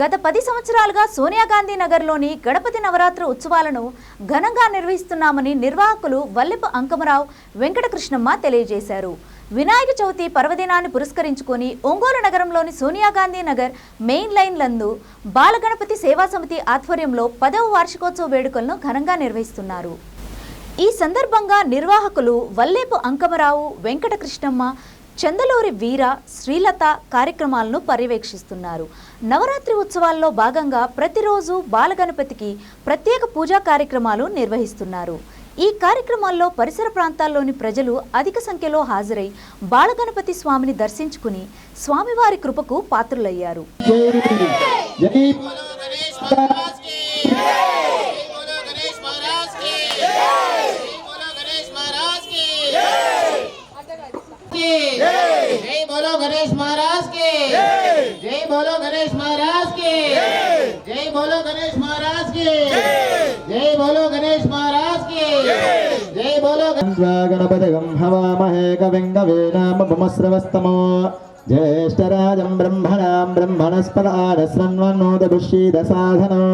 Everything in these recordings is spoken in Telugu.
గత పది సంవత్సరాలుగా సోనియా గాంధీ నగర్లోని గణపతి నవరాత్రి ఉత్సవాలను ఘనంగా నిర్వహిస్తున్నామని నిర్వాహకులు వల్లెపు అంకమరావు వెంకటకృష్ణమ్మ తెలియజేశారు. వినాయక చవితి పర్వదినాన్ని పురస్కరించుకొని ఒంగోలు నగరంలోని సోనియా గాంధీ నగర్ మెయిన్ లైన్ లందు బాలగణపతి సేవా సమితి ఆధ్వర్యంలో పదవ వార్షికోత్సవ వేడుకలను ఘనంగా నిర్వహిస్తున్నారు. ఈ సందర్భంగా నిర్వాహకులు వల్లేపు అంకమరావు వెంకటకృష్ణమ్మ చందలూరి వీర శ్రీలత కార్యక్రమాలను పర్యవేక్షిస్తున్నారు. నవరాత్రి ఉత్సవాల్లో భాగంగా ప్రతిరోజు బాలగణపతికి ప్రత్యేక పూజా కార్యక్రమాలు నిర్వహిస్తున్నారు. ఈ కార్యక్రమాల్లో పరిసర ప్రాంతాల్లోని ప్రజలు అధిక సంఖ్యలో హాజరై బాలగణపతి స్వామిని దర్శించుకుని స్వామివారి కృపకు పాత్రులయ్యారు. गणेश महाराज के जय बोलो गणेश महाराज के जय बोलो गणेश महाराज के जय बोलो गणपति हवामहे कविंगवेनामस्रवस्तमो ज्येष्ठराजं ब्रह्मणां ब्रह्मणस्पदारसन्वन्नोदभुषीदसाधनो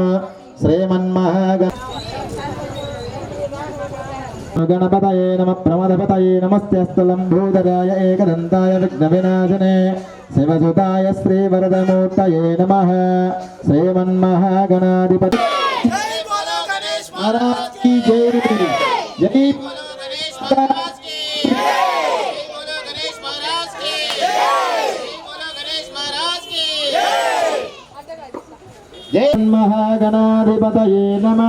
श्रीमन्महागण गणपतये नमः प्रमदपतये नमस्ते स्थलं भूतराय एकदन्ताय विघ्नविनाशने శివసుతాయ శ్రీ వరదమూర్తయే నమ శ్రీమన్మహాగణాధిపతి జై జై మహాగణాధిపతయే నమ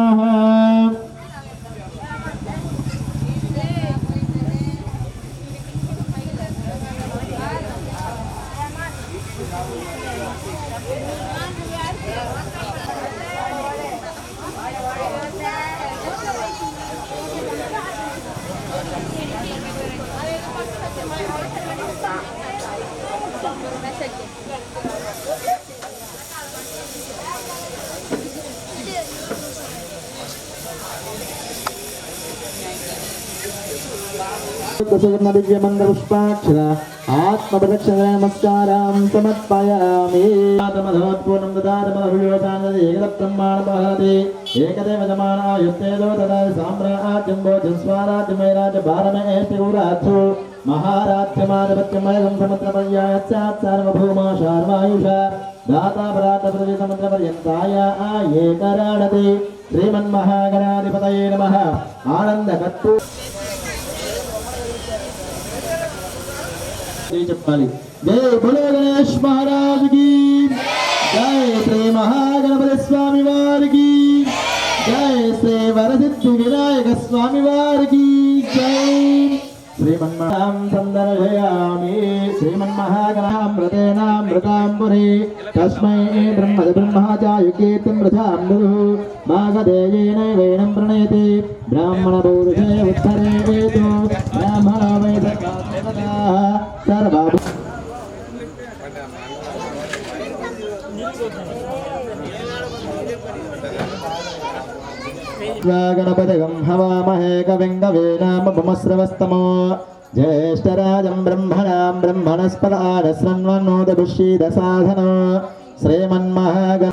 कुसुमदिव्यमन्दपुष्पाक्षर आत्मप्रदक्षिणनमस्कारां समर्पयामि आत्मधवत्पूर्णं ददातमभियोदानदेकब्रह्माणमहति एकदेवजमानायुक्तेदो तदा साम्राज्यम्बोजस्वराज्यमैराज्यभारमेष्टिगुराथो महाराध्यमाधिपत्यमयं समत्रमय्याच्चात् सार्वभौमा शार्वायुष दाता पराटप्रतिसमुद्रपर्यन्ताय आये कराणते श्रीमन्महागणाधिपतये नमः आनन्दकत्तु చెప్పాలి? జయ బలో గణేష్ మహారాజుకి జయ శ్రీ మహాగణపతి స్వామి వారికి జయ శ్రీ వరసిద్ధి వినాయక స్వామి వారికి జై శ్రీమన్మహాం సందర్శయామి శ్రీమన్మహాగణామృతేనామృతాంబురి తస్మై బ్రహ్మద బ్రహ్మాచార్య కీర్తిం ప్రజాం మృదు వేణం ప్రణయతి బ్రాహ్మణ పౌరుషే ఉత్తరే వేదు బ్రాహ్మణ వేద సర్వ గణపతిగం హవామహే కవిం కవీనామపమస్రవస్తమో జ్యేష్ఠరాజం బ్రహ్మణాం బ్రహ్మణస్పదారస్రన్వన్నోదభిషీద సాధనో శ్రీమన్మహాగ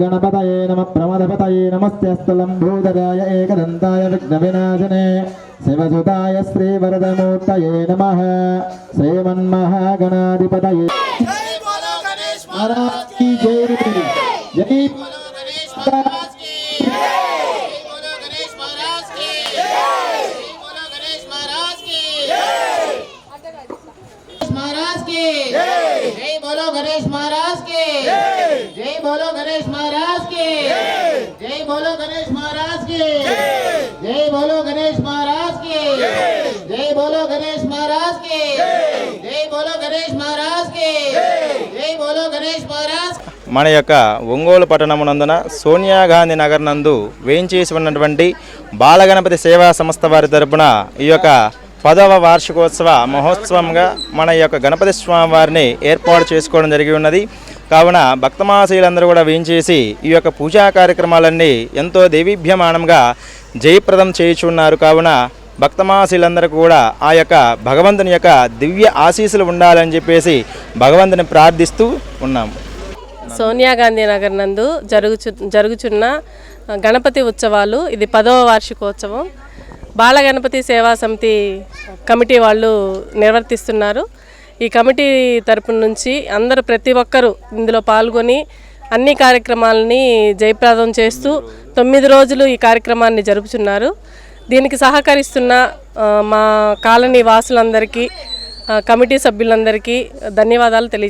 గణపతయే నమ ప్రమదపతయే నమస్తేస్తలంబూదరాయ ఏకదంతాయ విఘ్నవినాశనే. శివసుతాయ శ్రీవరదమూర్తయే నమ శ్రీమన్మహాగణాధిపతయే जय बोलो गणेश महाराज की जय जय बोलो गणेश महाराज की जय बोलो गणेश महाराज की जय बोलो गणेश महाराज की जय बोलो गणेश महाराज की जय बोलो गणेश महाराज మన యొక్క ఒంగోలు పట్టణమునందున సోనియా గాంధీ నగర్ నందు వేయించేసి ఉన్నటువంటి బాలగణపతి సేవా సంస్థ వారి తరపున ఈ యొక్క పదవ వార్షికోత్సవ మహోత్సవంగా మన యొక్క గణపతి స్వామి వారిని ఏర్పాటు చేసుకోవడం జరిగి ఉన్నది కావున భక్తమాసీలందరూ కూడా వేయించేసి ఈ యొక్క పూజా కార్యక్రమాలన్నీ ఎంతో దేవీభ్యమానంగా జయప్రదం చేయుచున్నారు కావున భక్తమాసీలందరూ కూడా ఆ యొక్క భగవంతుని యొక్క దివ్య ఆశీస్సులు ఉండాలని చెప్పేసి భగవంతుని ప్రార్థిస్తూ ఉన్నాము. సోనియా గాంధీ నగర్ నందు జరుగుచు జరుగుచున్న గణపతి ఉత్సవాలు ఇది పదవ వార్షికోత్సవం. బాల గణపతి సేవా సమితి కమిటీ వాళ్ళు నిర్వర్తిస్తున్నారు. ఈ కమిటీ తరపున నుంచి అందరూ ప్రతి ఒక్కరూ ఇందులో పాల్గొని అన్ని కార్యక్రమాలని జయప్రదం చేస్తూ తొమ్మిది రోజులు ఈ కార్యక్రమాన్ని జరుపుచున్నారు. దీనికి సహకరిస్తున్న మా కాలనీ వాసులందరికీ కమిటీ సభ్యులందరికీ ధన్యవాదాలు తెలియజేస్తున్నాను